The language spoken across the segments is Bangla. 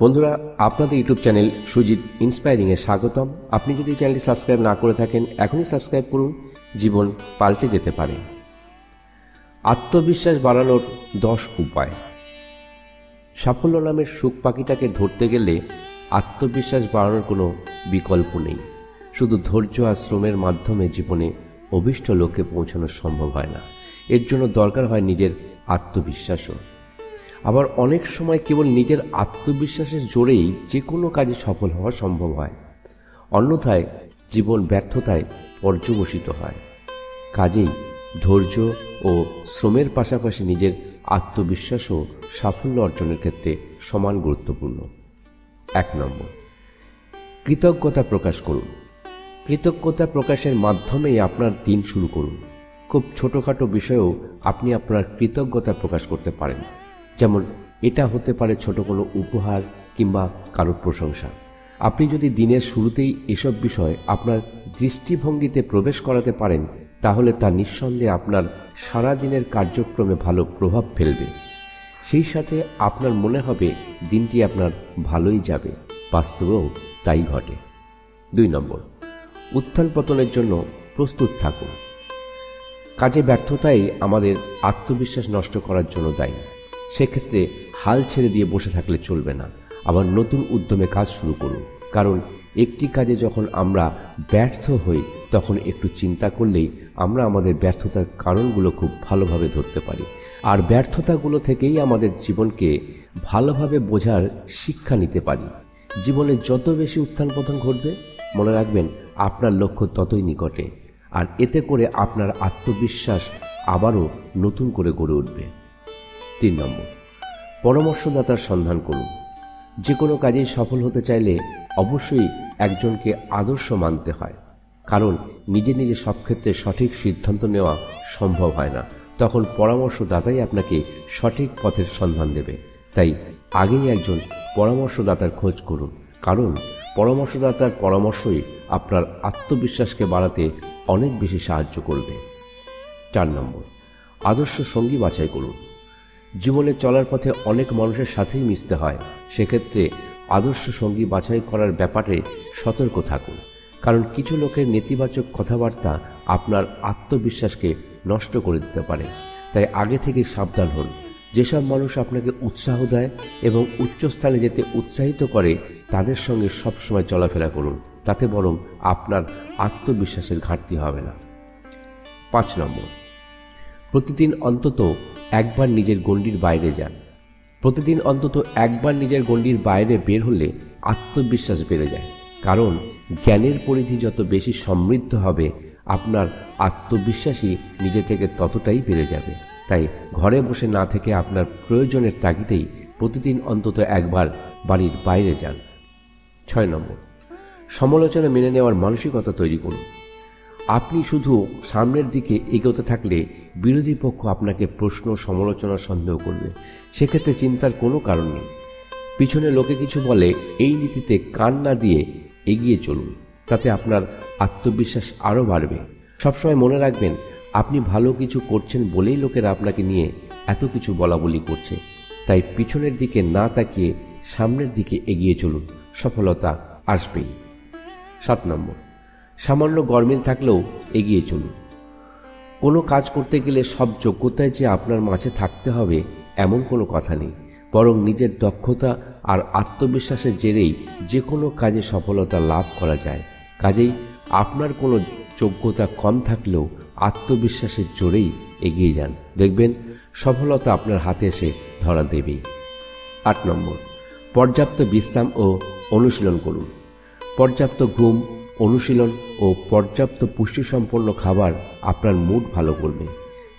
বন্ধুরা, আপনাদের ইউটিউব চ্যানেল সুজিত ইন্সপায়ারিংয়ে স্বাগতম। আপনি যদি চ্যানেলটি সাবস্ক্রাইব না করে থাকেন, এখনই সাবস্ক্রাইব করুন, জীবন পাল্টে যেতে পারে। আত্মবিশ্বাস বাড়ানোর দশ উপায়। সাফল্য নামের সুখ পাখিটাকে ধরতে গেলে আত্মবিশ্বাস বাড়ানোর কোনো বিকল্প নেই। শুধু ধৈর্য আর শ্রমের মাধ্যমে জীবনে অভিষ্ট লক্ষ্যে পৌঁছানো সম্ভব হয় না। এর জন্য দরকার হয় নিজের আত্মবিশ্বাসও। আবার অনেক সময় কেবল নিজের আত্মবিশ্বাসের জোরেই যে কোনো কাজে সফল হওয়া সম্ভব হয়। অন্যথায় জীবন ব্যর্থতায় পর্যবসিত হয়। কাজেই ধৈর্য ও শ্রমের পাশাপাশি নিজের আত্মবিশ্বাসও সাফল্য অর্জনের ক্ষেত্রে সমান গুরুত্বপূর্ণ। এক নম্বর, কৃতজ্ঞতা প্রকাশ করুন। কৃতজ্ঞতা প্রকাশের মাধ্যমেই আপনার দিন শুরু করুন। খুব ছোটোখাটো বিষয়েও আপনি আপনার কৃতজ্ঞতা প্রকাশ করতে পারেন। যেমন, এটা হতে পারে ছোট কোনো উপহার কিংবা কারোর প্রশংসা। আপনি যদি দিনের শুরুতেই এসব বিষয় আপনার দৃষ্টিভঙ্গিতে প্রবেশ করাতে পারেন, তাহলে তা নিঃসন্দেহে আপনার সারা দিনের কার্যক্রমে ভালো প্রভাব ফেলবে। সেই সাথে আপনার মনে হবে দিনটি আপনার ভালোই যাবে, বাস্তবেও তাই ঘটে। দুই নম্বর, উত্থান পতনের জন্য প্রস্তুত থাকুন। কাজে ব্যর্থতাই আমাদের আত্মবিশ্বাস নষ্ট করার জন্য দায়ী। সেক্ষেত্রে হাল ছেড়ে দিয়ে বসে থাকলে চলবে না। আবার নতুন উদ্যমে কাজ শুরু করুন। কারণ একটি কাজে যখন আমরা ব্যর্থ হই, তখন একটু চিন্তা করলেই আমরা আমাদের ব্যর্থতার কারণগুলো খুব ভালোভাবে ধরতে পারি। আর ব্যর্থতাগুলো থেকেই আমাদের জীবনকে ভালোভাবে বোঝার শিক্ষা নিতে পারি। জীবনে যত বেশি উত্থান পতন ঘটবে, মনে রাখবেন, আপনার লক্ষ্য ততই নিকটে। আর এতে করে আপনার আত্মবিশ্বাস আবারও নতুন করে গড়ে উঠবে। তিন নম্বর। পরামর্শদাতার সন্ধান করুন। যে কোনো কাজেই সফল হতে চাইলে অবশ্যই একজনকে আদর্শ মানতে হয়। কারণ নিজে নিজে সব ক্ষেত্রে সঠিক সিদ্ধান্ত নেওয়া সম্ভব হয় না। তখন পরামর্শদাতাই আপনাকে সঠিক পথের সন্ধান দেবে। তাই আগেই একজন পরামর্শদাতার খোঁজ করুন। কারণ পরামর্শদাতার পরামর্শই আপনার আত্মবিশ্বাসকে বাড়াতে অনেক বেশি সাহায্য করবে। চার নম্বর। আদর্শ সঙ্গী বাছাই করুন। জীবনে চলার পথে অনেক মানুষের সাথেই মিশতে হয়। সেক্ষেত্রে আদর্শ সঙ্গী বাছাই করার ব্যাপারে সতর্ক থাকুন। কারণ কিছু লোকের নেতিবাচক কথাবার্তা আপনার আত্মবিশ্বাসকে নষ্ট করে দিতে পারে। তাই আগে থেকে সাবধান হন। যেসব মানুষ আপনাকে উৎসাহ দেয় এবং উচ্চস্থানে যেতে উৎসাহিত করে, তাদের সঙ্গে সবসময় চলাফেরা করুন। তাতে বরং আপনার আত্মবিশ্বাসের ঘাটতি হবে না। পাঁচ নম্বর। প্রতিদিন অন্তত একবার নিজের গণ্ডির বাইরে যান। প্রতিদিন অন্তত একবার নিজের গণ্ডির বাইরে বের হলে আত্মবিশ্বাস বেড়ে যায়। কারণ জ্ঞানের পরিধি যত বেশি সমৃদ্ধ হবে, আপনার আত্মবিশ্বাসই নিজে থেকে ততটাই বেড়ে যাবে। তাই ঘরে বসে না থেকে আপনার প্রয়োজনের তাগিদেই প্রতিদিন অন্তত একবার বাড়ির বাইরে যান। ছয় নম্বর। সমালোচনা মেনে নেওয়ার মানসিকতা তৈরি করুন। আপনি শুধু সামনের দিকে এগোতে থাকলে বিরোধী পক্ষ আপনাকে প্রশ্ন, সমালোচনা সন্দেহ করবে। সেক্ষেত্রে চিন্তার কোনো কারণ নেই। পিছনে লোকে কিছু বলে, এই নীতিতে কান না দিয়ে এগিয়ে চলুন, তাতে আপনার আত্মবিশ্বাস আরও বাড়বে। সবসময় মনে রাখবেন, আপনি ভালো কিছু করছেন বলেই লোকেরা আপনাকে নিয়ে এত কিছু বলা বলি করছে। তাই পিছনের দিকে না তাকিয়ে সামনের দিকে এগিয়ে চলুন, সফলতা আসবেই। সাত নম্বর। সামান্য গরমিল থাকলেও এগিয়ে চলুন। কোনো কাজ করতে গেলে সব যোগ্যতায় যে আপনার মাঝে থাকতে হবে এমন কোনো কথা নেই। বরং নিজের দক্ষতা আর আত্মবিশ্বাসের জেরেই যে কোনো কাজে সফলতা লাভ করা যায়। কাজেই আপনার কোনো যোগ্যতা কম থাকলেও আত্মবিশ্বাসের জোরেই এগিয়ে যান। দেখবেন সফলতা আপনার হাতে এসে ধরা দেবেই। আট নম্বর, পর্যাপ্ত বিশ্রাম ও অনুশীলন করুন। পর্যাপ্ত ঘুম অনুশীলন ও পর্যাপ্ত পুষ্টিসম্পন্ন খাবার আপনার মুড ভালো করবে।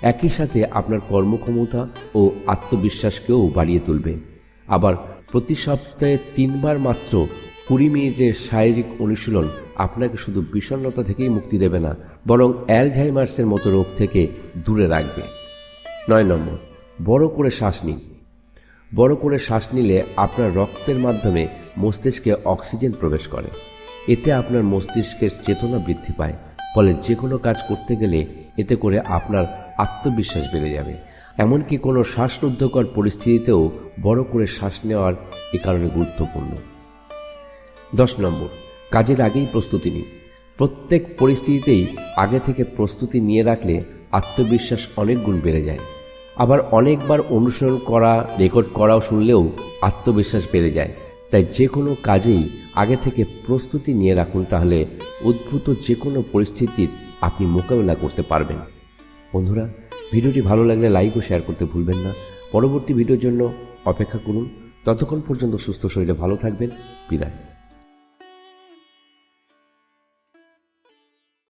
একই সাথে আপনার কর্মক্ষমতা ও আত্মবিশ্বাসকেও বাড়িয়ে তুলবে। আবার প্রতি সপ্তাহে তিনবার মাত্র কুড়ি মিনিটের শারীরিক অনুশীলন আপনাকে শুধু বিষণ্ণতা থেকেই মুক্তি দেবে না, বরং অ্যালঝাইমার্সের মতো রোগ থেকে দূরে রাখবে। নয় নম্বর, বড় করে শ্বাস নিন। বড় করে শ্বাস নিলে আপনার রক্তের মাধ্যমে মস্তিষ্কে অক্সিজেন প্রবেশ করে। এতে আপনার মস্তিষ্কের চেতনা বৃদ্ধি পায়। ফলে যে কোনো কাজ করতে গেলে এতে করে আপনার আত্মবিশ্বাস বেড়ে যাবে। এমনকি কোনো শ্বাসরুদ্ধকর পরিস্থিতিতেও বড় করে শ্বাস নেওয়ার এ কারণে গুরুত্বপূর্ণ। দশ নম্বর, কাজের আগেই প্রস্তুতি নিন। প্রত্যেক পরিস্থিতিতেই আগে থেকে প্রস্তুতি নিয়ে রাখলে আত্মবিশ্বাস অনেক গুণ বেড়ে যায়। আবার অনেকবার অনুসরণ করা, রেকর্ড করাও শুনলেও আত্মবিশ্বাস বেড়ে যায়। তাই যে কোনো কাজেই আগে থেকে প্রস্তুতি নিয়ে রাখুন তাহলে উদ্ভূত যে কোনো পরিস্থিতির আপনি মোকাবেলা করতে পারবেন। বন্ধুরা, ভিডিওটি ভালো লাগলে লাইক ও শেয়ার করতে ভুলবেন না। পরবর্তী ভিডিওর জন্য অপেক্ষা করুন। ততক্ষণ পর্যন্ত সুস্থ শরীরে ভালো থাকবেন। বিদায়।